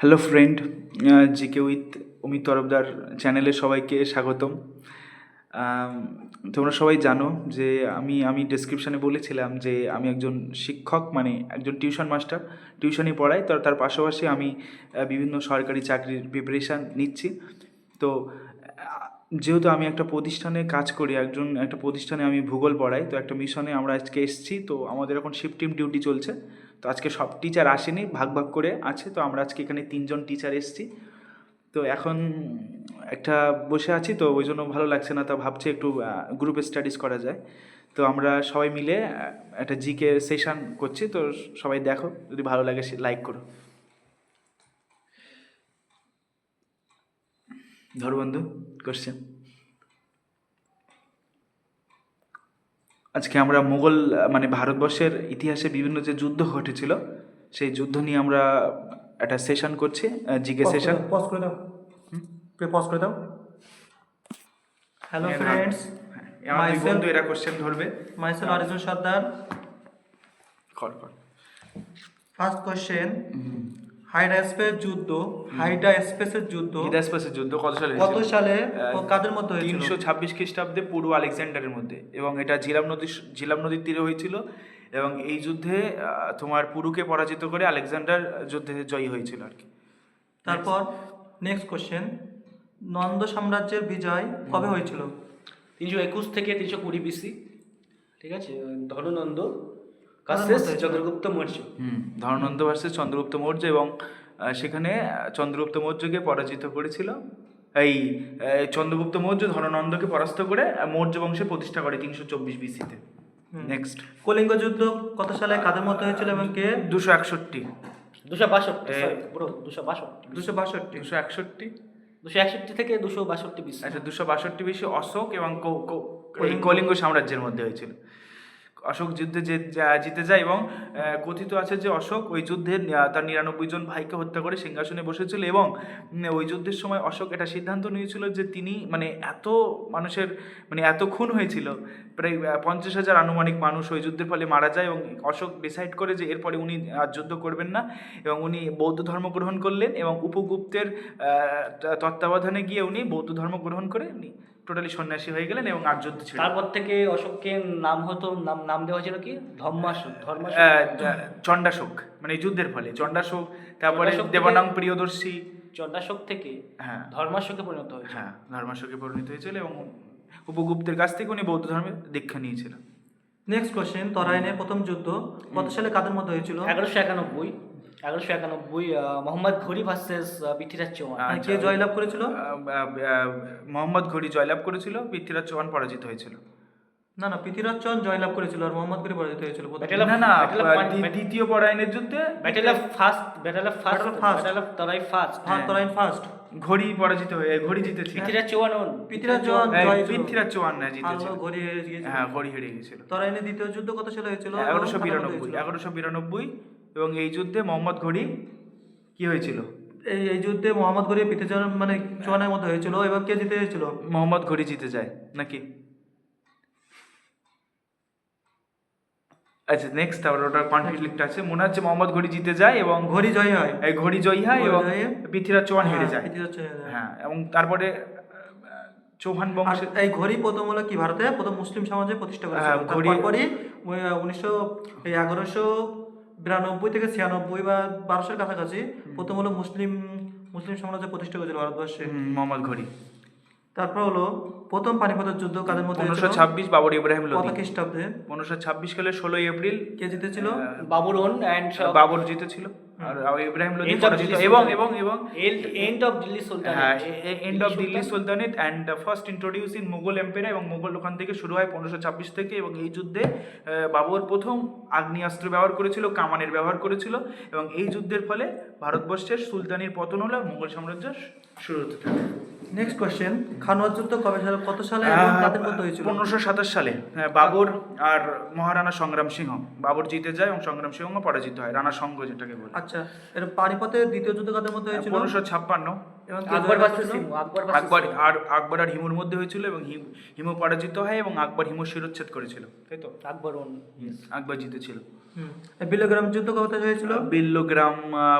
Hello friend GK with Amit Tarafdar চ্যানেলে সবাইকে স্বাগতম। তোমরা সবাই জানো যে আমি আমি ডেসক্রিপশানে বলেছিলাম যে আমি একজন শিক্ষক মানে একজন টিউশন মাস্টার টিউশনই পড়াই তো তার পাশাপাশি আমি বিভিন্ন সরকারি চাকরির প্রিপারেশান নিচ্ছি। তো যেহেতু আমি একটা প্রতিষ্ঠানে কাজ করি, একজন, একটা প্রতিষ্ঠানে আমি ভূগোল পড়াই, তো একটা মিশনে আমরা আজকে এসেছি। তো আমাদের এখন শিফটিং ডিউটি চলছে। তো আজকে সব টিচার আসেনি, ভাগ ভাগ করে আছে, তো আমরা আজকে এখানে তিনজন টিচার এসেছি। তো এখন একটা বসে আছি, তো ওই জন্য ভালো লাগছে না, তা ভাবছি একটু গ্রুপে স্টাডিজ করা যায়। তো আমরা সবাই মিলে একটা জিকে সেশন করছি, তো সবাই দেখো, যদি ভালো লাগে সে লাইক করো। ধরো বন্ধু কোশ্চেন আজকে আমরা মুঘল মানে ভারতবর্ষের ইতিহাসে বিভিন্ন যে যুদ্ধ ঘটেছিল সেই যুদ্ধ নিয়ে আমরা একটা সেশন করছি জিকে সেশন পজ করে দাও পজ করে দাও। হ্যালো ফ্রেন্ডস আমার দুই বন্ধু এরা কোশ্চেন ধরবে। মাইসেল অরিজিন সর্দার। কর কর ফার্স্ট কোশ্চেন হাইডা স্পেস যুদ্ধ হাইডা স্পেসের যুদ্ধ হিদাসপাসের যুদ্ধ কত সালে কত সালে কাদের মধ্যে হয়েছিল? তিনশো ছাব্বিশ খ্রিস্টাব্দে পূর্ব আলেকজান্ডারের মধ্যে এবং এটা ঝিলাম নদী ঝিলাম নদীর তীরে হয়েছিল এবং এই যুদ্ধে আহ, তোমার পুরুকে পরাজিত করে আলেকজান্ডার যুদ্ধে জয়ী হয়েছিল আর কি। তারপর নেক্সট কোশ্চেন নন্দ সাম্রাজ্যের বিজয় কবে হয়েছিল? তিনশো একুশ থেকে তিনশো কুড়ি বিসি ঠিক আছে? ধননন্দ চন্দ্রগুপ্ত মৌর্য। হুম ভার্সেস চন্দ্রগুপ্ত মৌর্য এবং সেখানে চন্দ্রগুপ্ত মৌর্যকে পরাজিত করেছিল। এই চন্দ্রগুপ্ত মৌর্য ধননন্দকে পরাস্ত করে মৌর্য বংশে প্রতিষ্ঠা করে তিনশো চব্বিশ বিসিতে নেক্সট কলিঙ্গ যুদ্ধ কত সালে কাদের মতো হয়েছিল এবং কে? দুশো একষট্টি। দুশো বাষট্টি পুরো দুশো বাষট্টি দুশো বাষট্টি। দুশো একষট্টি। দুশো একষট্টি থেকে দুশো বাষট্টি বিসি আচ্ছা দুশো বাষট্টি বেশি অশোক এবং। কলিঙ্গ সাম্রাজ্যের মধ্যে হয়েছিল। অশোক যুদ্ধে জিতে যায় এবং কথিত আছে যে অশোক ওই যুদ্ধে তার নিরানব্বই জন ভাইকে হত্যা করে সিংহাসনে বসেছিল এবং ওই যুদ্ধের সময় অশোক এটা সিদ্ধান্ত নিয়েছিল যে তিনি মানে এত মানুষের মানে এত খুন হয়েছিল, প্রায় পঞ্চাশ হাজার আনুমানিক মানুষ ওই যুদ্ধের ফলে মারা যায় এবং অশোক ডিসাইড করে যে এরপরে উনি আর যুদ্ধ করবেন না এবং উনি বৌদ্ধ ধর্ম গ্রহণ করলেন এবং উপগুপ্তের তত্ত্বাবধানে গিয়ে উনি বৌদ্ধ ধর্ম গ্রহণ করে টোটালি সন্ন্যাসী হয়ে গেলেন এবং আর যুদ্ধ ছিল। তারপর থেকে অশোককে নাম হতো নাম নাম দেওয়া হয়েছিল কি? ধর্মাশোক ধর্মাশোক। চণ্ডাশোক মানে এই যুদ্ধের ফলে। চণ্ডাশোক তারপরে চণ্ডাশোক থেকে- দেবানাং প্রিয়দর্শী। চণ্ডাশোক থেকে হ্যাঁ। ধর্মাশোকে পরিণত হয়েছে হ্যাঁ ধর্মাশোকে পরিণত হয়েছিল এবং উপগুপ্তের কাছ থেকে উনি বৌদ্ধ ধর্মের দীক্ষা নিয়েছিলেন। নেক্সট কোশ্চেন তরাইনের প্রথম যুদ্ধ কত সালে কাদের মধ্যে হয়েছিল? এগারোশো একানব্বই। এগারোশো একানব্বই মোহাম্মদ ঘড়ি ভার্সেস পৃথ্বীরাজ চৌহান। কে জয়লাভ করেছিল? মোহাম্মদ ঘড়ি জয়লাভ করেছিল পৃথ্বীরাজ চৌহান পরাজিত হয়েছিল। না না পৃথ্বীরাজ চৌহান জয়লাভ করেছিল আর মোহাম্মদ করে পরাজিত হয়েছিল না না দ্বিতীয় পরায়ণের যুদ্ধে battle of first battle of first. Battle of Tarain first হ্যাঁ তরাইন ফার্স্ট ঘড়ি পরাজিত হয়ে ঘড়ি জিতেছিল। পৃথ্বীরাজ চৌহান পৃথ্বীরাজ চৌহান ছিল। পৃথ্বীরাজ চৌহান না জিতেছিল। আলো ঘড়ি হেরে গিয়েছিল। হ্যাঁ ঘড়ি হেরে গেছিল তরাইনের দ্বিতীয় যুদ্ধ কত সালে হয়েছিল? এগারোশো বিরানব্বই এগারোশো বিরানব্বই এবং এই যুদ্ধে মোহাম্মদ ঘড়ি কি হয়েছিল? এই এই যুদ্ধে মোহাম্মদ ঘড়ি পৃথ্বীরাজ মানে চৌহানের মধ্যে হয়েছিল এবং কে জিতে হয়েছিল মোহাম্মদ ঘড়ি জিতে যায় নাকি? আচ্ছা নেক্সট তারপর ওটা কনফ্লিক্ট আছে। মনে হচ্ছে মোহাম্মদ ঘড়ি জিতে যায় এবং ঘড়ি জয় হয়। এই ঘড়ি জয়ী হয় এবং জয়ী। পৃথ্বীরাজ চৌহান হেরে হ্যাঁ, যায়। হ্যাঁ এবং তারপরে চৌহান বংশের এই ঘড়ি প্রথম হলো কি ভারতে? প্রথম মুসলিম সমাজে প্রতিষ্ঠা করেছিল। হ্যাঁ, ঘড়ি- তারপরই উনিশশো এগারোশো বিরানব্বই থেকে ছিয়ানব্বই বা বারোশোর কাছাকাছি প্রথম হলো মুসলিম মুসলিম সাম্রাজ্য প্রতিষ্ঠা করেছিল ভারতবর্ষে। হুম, মোহাম্মদ ঘড়ি। তারপর হলো প্রথম পানিপথের যুদ্ধ কাদের মধ্যে পনেরোশো ছাব্বিশ বাবর ইব্রাহিম কত লোধি খ্রিস্টাব্দে পনেরোশো ছাব্বিশ সালে ষোলোই এপ্রিল কে জিতেছিল? বাবুরন অ্যান্ড বাবর জিতেছিল। ইব্রাহিম পরাজিত এবং এবং এবং এন্ড অফ দিল্লি সুলতান হ্যাঁ end of Delhi sultanate and first introduce in Mughal empire এবং মুঘল ওখান থেকে শুরু হয় পনেরোশো ছাব্বিশ থেকে এবং এই যুদ্ধে বাবর প্রথম আগ্নেয়াস্ত্র ব্যবহার করেছিল কামানের ব্যবহার করেছিল এবং এই যুদ্ধের ফলে ভারতবর্ষের সুলতানির পতন হলো মুঘল সাম্রাজ্য শুরু হতে থাকে। নেক্সট কোশ্চেন খানোয়ার যুদ্ধ কবে সালে কত সালে এবং মধ্যে হয়েছিল? পনেরোশো সাতাশ সালে হ্যাঁ, বাবর আর মহারানা সংগ্রাম সিংহ বাবর জিতে যায় এবং সংগ্রাম সিংহ পরাজিত হয় রানা সংঘ যেটাকে বলে। আচ্ছা আচ্ছা এটা পানিপথের দ্বিতীয় যুদ্ধ কাদের মধ্যে হয়েছিল? পনেরোশো ছাপ্পান্ন। এবং আকবর আকবর আকবর আর আকবর আর হিমুর মধ্যে হয়েছিল এবং হিম- হিমু পরাজিত হয় এবং আকবর হিমু শিরোচ্ছেদ করেছিল তাই তো? আকবর আকবর জিতেছিল। বিলোগ্রাম যুদ্ধ কোথায় হয়েছিল? বিল্লোগ্রাম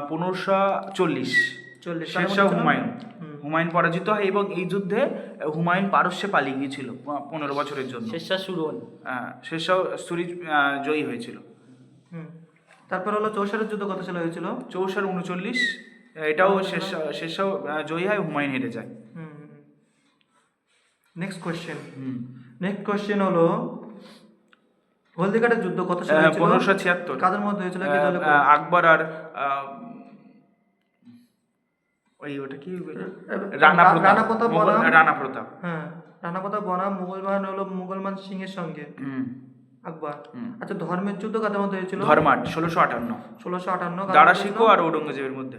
পনেরোশো চল্লিশ। চল্লিশ শেরশাহ হুমায়ুন। হুমায়ুন পরাজিত হয় এবং এই যুদ্ধে হুমায়ুন পারস্যে পালিয়ে গিয়েছিল পনেরো বছরের জন্য। শেরশাহ সুরন আহ, শেরশাহ সুরি আহ, জয়ী হয়েছিল। হুম। তারপর হলো চৌসারের যুদ্ধ কত সালে হয়েছিল? চৌসার উনচল্লিশ এটাও শেষ আহ, জয়ী হয় হুমায়ুন হেরে যায়। নেক্সট কোয়েশ্চেন নেক্সট কোশ্চেন হলো হলদিঘাটের যুদ্ধ কত সালে হয়েছিল? পনেরোশো ছিয়াত্তর। কাদের মধ্যে হয়েছিল? কি দলে আকবর আর ওই ওটা কি? রানা প্রতাপ। রানা প্রতাপ রানা প্রতাপ। হ্যাঁ রানা প্রতাপ বনাম। মুঘলমান হলো মুঘলমান সিং এর সঙ্গে। হুম। আকবর। আচ্ছা ধর্মের যুদ্ধ কাদের মধ্যে হয়েছিল? ধর্মাট ষোলোশো আটান্ন। ষোলোশো আটান্ন দারা শিখো আর ঔরঙ্গজেবের মধ্যে।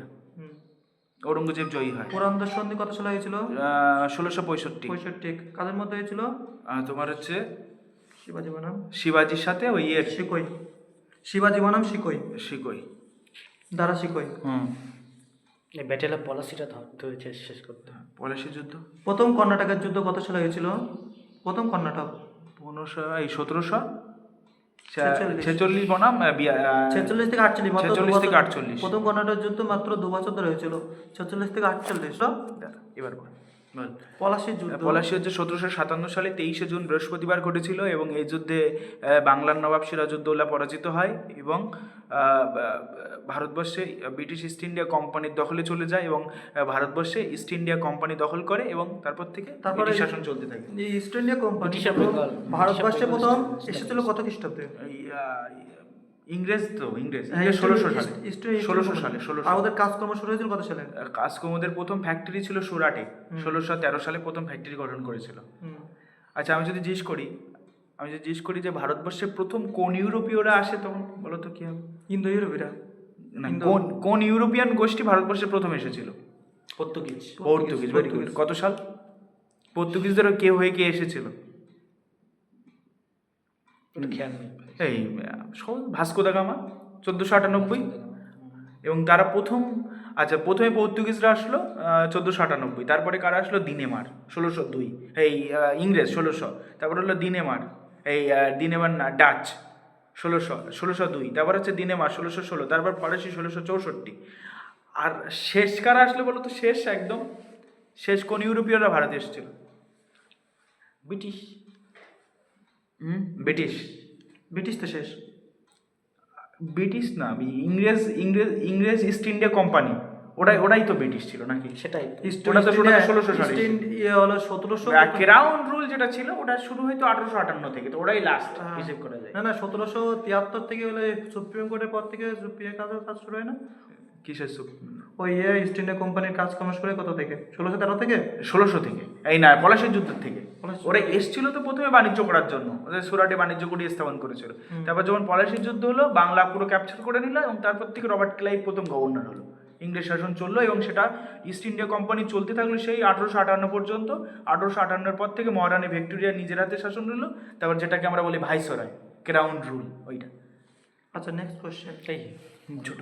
ঔরঙ্গজেব জয়ী হয়। পুরন্দর সন্ধি কত সালে হয়েছিল? ষোলোশো পঁয়ষট্টি। পঁয়ষট্টি। কাদের মধ্যে হয়েছিল? তোমার হচ্ছে শিবাজী বনাম। শিবাজির সাথে ওই ইয়ের শিকই। শিবাজী বনাম শিকই। শিকই। দারা শিকই। হুম। এই ব্যাটেল অফ পলাশিটা ধরতে হয়েছে শেষ করতে। পলাশি যুদ্ধ? প্রথম কর্ণাটকের যুদ্ধ কত সালে হয়েছিল? প্রথম কর্ণাটক। পনেরোশো এই সতেরোশো? ছেচল্লিশ। ছেচল্লিশ বনাম ছেচল্লিশ থেকে আটচল্লিশ মাত্র দু 46 বছর- থেকে 48 প্রথম কর্ণাটক যুদ্ধ মাত্র দু বছর ধরে হয়েছিল। ছেচল্লিশ থেকে আটচল্লিশ। এবার পলাশির যুদ্ধ। পলাশি হচ্ছে সতেরোশো সাতান্ন সালে তেইশে জুন বৃহস্পতিবার ঘটেছিল এবং এই যুদ্ধে বাংলার নবাব সিরাজউদ্দৌলা পরাজিত হয় এবং ভারতবর্ষে ব্রিটিশ ইস্ট ইন্ডিয়া কোম্পানির দখলে চলে যায় এবং ভারতবর্ষে ইস্ট ইন্ডিয়া কোম্পানি দখল করে এবং তারপর থেকে তারপরে- শাসন চলতে থাকে। ইস্ট ইন্ডিয়া কোম্পানি ভারতবর্ষে প্রথম এসেছিল কত খ্রিস্টাব্দে? ইংরেজ তো ইংরেজ। হ্যাঁ, ষোলোশো সালে। ষোলোশো সালে ষোলোশো। আর কাজকর্ম শুরু হয়েছিল কত সালে? কাসকোমোদের প্রথম ফ্যাক্টরি ছিল সুরাটে। ষোলোশো তেরো সালে প্রথম ফ্যাক্টরি গঠন করেছিল। আচ্ছা আমি যদি জিজ্ঞেস করি আমি যদি জিজ্ঞেস করি যে ভারতবর্ষে প্রথম কোন ইউরোপীয়রা আসে তখন বলো তো কি হবে? ইন্দো ইউরোপীরা না কোন কোন ইউরোপিয়ান গোষ্ঠী ভারতবর্ষে প্রথম এসেছিল? পর্তুগিজ। পর্তুগিজ। কত সাল? পর্তুগিজদেরও কে হয়ে কে এসেছিল? ওটা খেয়াল নেই। এই ভাস্কো দা গামা চোদ্দোশো আটানব্বই। এবং তারা প্রথম আচ্ছা প্রথমে পর্তুগিজরা আসলো চোদ্দোশো আটানব্বই। তারপরে কারা আসলো? দিনেমার ষোলোশো দুই। এই ইংরেজ ষোলোশো। তারপরে হলো দিনেমার এই দিনেমার না ডাচ ষোলোশো ষোলোশো দুই। তারপর হচ্ছে দিনেমার ষোলোশো ষোলো। তারপর ফরাসি ষোলোশো চৌষট্টি। আর শেষ কারা আসলো বলো তো? শেষ একদম শেষ কোন ইউরোপীয়রা ভারতে এসেছিল? ব্রিটিশ। হুম? ব্রিটিশ। ব্রিটিশ তো শেষ। ব্রিটিশ না আমি ইংরেজ ইংরেজ ইংরেজ ইস্ট ইন্ডিয়া কোম্পানি। ওটাই ওটাই তো ব্রিটিশ ছিল নাকি? সেটাই। ওটা তো ষোলোশো হলো সতেরোশো ক্রাউন রুল যেটা ছিল ওটা শুরু হয়তো আঠারোশো আটান্ন থেকে তো ওটাই লাস্ট হিসেব করা যায়। না না সতেরোশো তিয়াত্তর থেকে হলে সুপ্রিম কোর্টের পর থেকে কাজের কাজ শুরু হয় না? কিসের সুপ? ওই ইয়ে ইস্ট ইন্ডিয়া কোম্পানির কাজ শুরু হয় কত থেকে? ষোলোশো তেরো থেকে? ষোলোশো থেকে। এই না পলাশের যুদ্ধের থেকে। ওরা এসছিল তো প্রথমে বাণিজ্য করার জন্য। ওদের সুরাটে বাণিজ্য কুটি স্থাপন করেছিল। তারপর যখন পলাশির যুদ্ধ হলো বাংলা পুরো ক্যাপচার করে নিল এবং তারপর থেকে রবার্ট ক্লাইভ প্রথম গভর্নর হলো। ইংরেজ শাসন চলল এবং সেটা ইস্ট ইন্ডিয়া কোম্পানি চলতে থাকল সেই আঠারোশো আটান্ন পর্যন্ত। আঠারোশো আটান্নর পর থেকে মহারানী ভিক্টোরিয়া নিজের হাতে শাসন নিল। তারপর যেটাকে আমরা বলি ভাইসরয় ক্রাউন রুল ওইটা। আচ্ছা নেক্সট কোশ্চেন এই ছোট